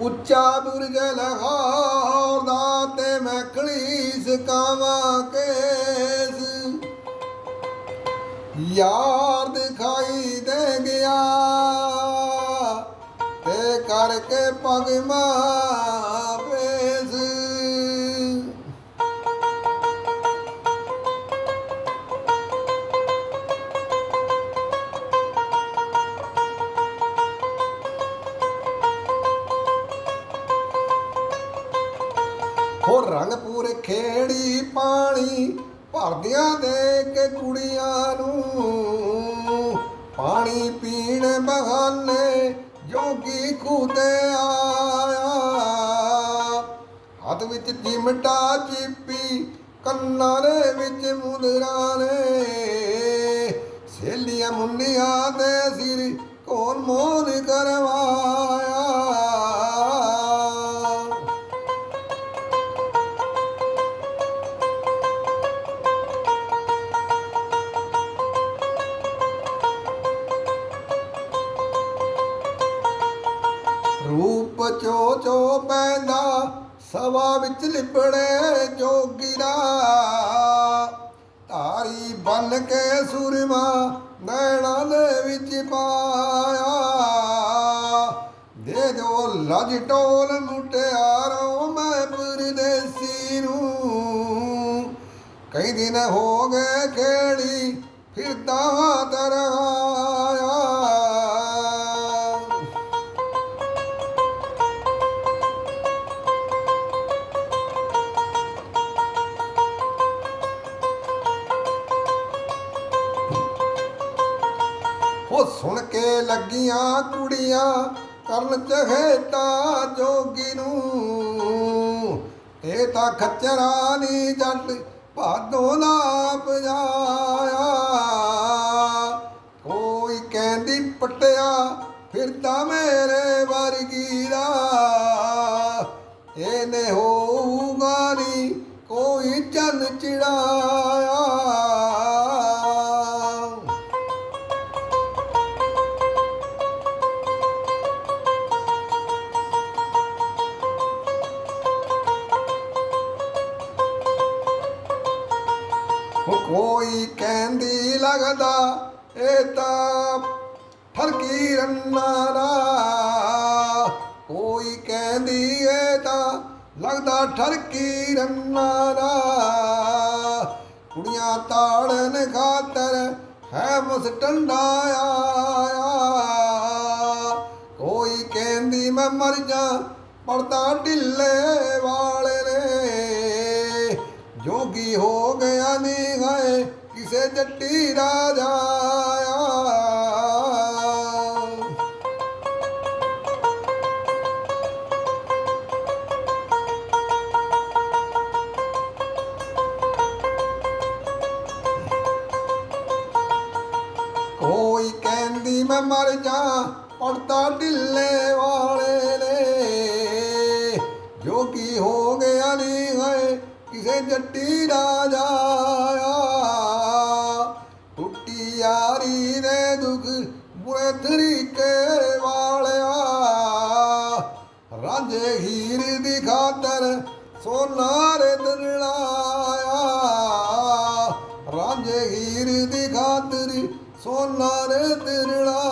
ਉੱਚਾ ਬੁਰਜ ਲਹਾਰ ਦਾ ਤੇ ਮੈਂ ਕਲੀਸ ਕਾਵਾਂ ਕੇਸ। ਯਾਰ ਦਿਖਾਈ ਦੇ ਗਿਆ ਤੇ ਕਰਕੇ ਪਗਮਾ ਪੇਸ ਹੋ ਰੰਗ ਖੇੜੀ ਪਾਣੀ ਭਰਦਿਆਂ ਦੇ ਕੇ ਕੁੜੀਆਂ ਨੂੰ। ਪਾਣੀ ਪੀਣ ਬਹਾਨੇ ਜੋਗੀ ਖੂਤੇ ਆਇਆ। ਹੱਥ ਵਿੱਚ ਚਿਮਟਾ ਚੀਪੀ, ਕੰਨਾਂ ਦੇ ਵਿੱਚ ਮੁਦਰਾਂ ਨੇ। ਸੇਲੀਆਂ ਮੁੰਨੀਆਂ ਦੇ ਸਿਰ ਕੋਨ ਮੋਨ ਕਰਵਾ ਰੂਪ ਚੋ ਚੋ ਪੈਂਦਾ ਸਵਾ ਵਿੱਚ ਲਿਪੜੇ ਜੋਗੀਰਾ ਧਾਰੀ ਬਨ ਕੇ ਸੁਰਮਾ ਨੈਣਾ ਦੇ ਵਿੱਚ ਪਾਇਆ। ਦੇ ਦਿਓ ਲਜ ਟੋਲ ਮੁਟਿਆਰੋ ਮੈਂ ਪਰਦੇਸੀ ਨੂੰ। ਕਈ ਦਿਨ ਹੋ ਗਏ ਖੇੜੀ ਫਿਰਦਾ ਦਰਾਇਆ ਉਹ ਸੁਣ ਕੇ ਲੱਗੀਆਂ ਕੁੜੀਆਂ, ਕਰਨ ਚਹੇਤਾ ਜੋਗੀ ਨੂੰ। ਇਹ ਤਾਂ ਖੱਚਰਾ ਨੀ ਜੱਟ ਭਾਦੋਂ ਦਾ ਪਜਾਇਆ ਕੋਈ ਕਹਿੰਦੀ ਪਟਿਆ ਫਿਰਦਾ ਮੇਰੇ ਵਰਗੀ ਦਾ। ਇਹਨੇ ਉਹ ਕੋਈ ਕਹਿੰਦੀ ਲੱਗਦਾ, ਇਹ ਤਾਂ ਫਰਕੀ ਰੰਨਾਰਾ ਕੋਈ ਕਹਿੰਦੀ ਏ ਤਾਂ ਲੱਗਦਾ ਠਰਕੀਰਨਾਰਾ ਕੁੜੀਆਂ ਤਾੜਨ ਖਾਤਰ ਹੈ ਮੁਸਟੰਡਾ ਆਇਆ। ਕੋਈ ਕਹਿੰਦੀ, ਮੈਂ ਮਰ ਜਾ, ਪਰਦਾ ਢਿੱਲੇ ਜੱਟੀ ਰਾਜਾ ਕੋਈ ਕਹਿੰਦੀ ਮੈਂ ਮਰ ਜਾ ਪੜਤਾ ਢਿੱਲੇ ਵਾਲੇ ਨੇ। ਜੋਗੀ ਹੋ ਗਿਆ ਨੀ ਗਏ ਕਿਸੇ ਜੱਟੀ ਰਾਜਾ ਦੁੱਖ ਬੁਰੇ ਤਰੀਕੇ ਵਾਲਿਆ। ਰਾਂਝੇ ਹੀਰ ਦੀ ਖਾਤਰ ਸੋਨਾ ਰੇ ਦਿਲਾਇਆ ਰਾਂਝੇ ਹੀਰ ਦੀ ਖਾਤਰ ਸੋਨਾ ਰੇ ਦਿਲਾਇਆ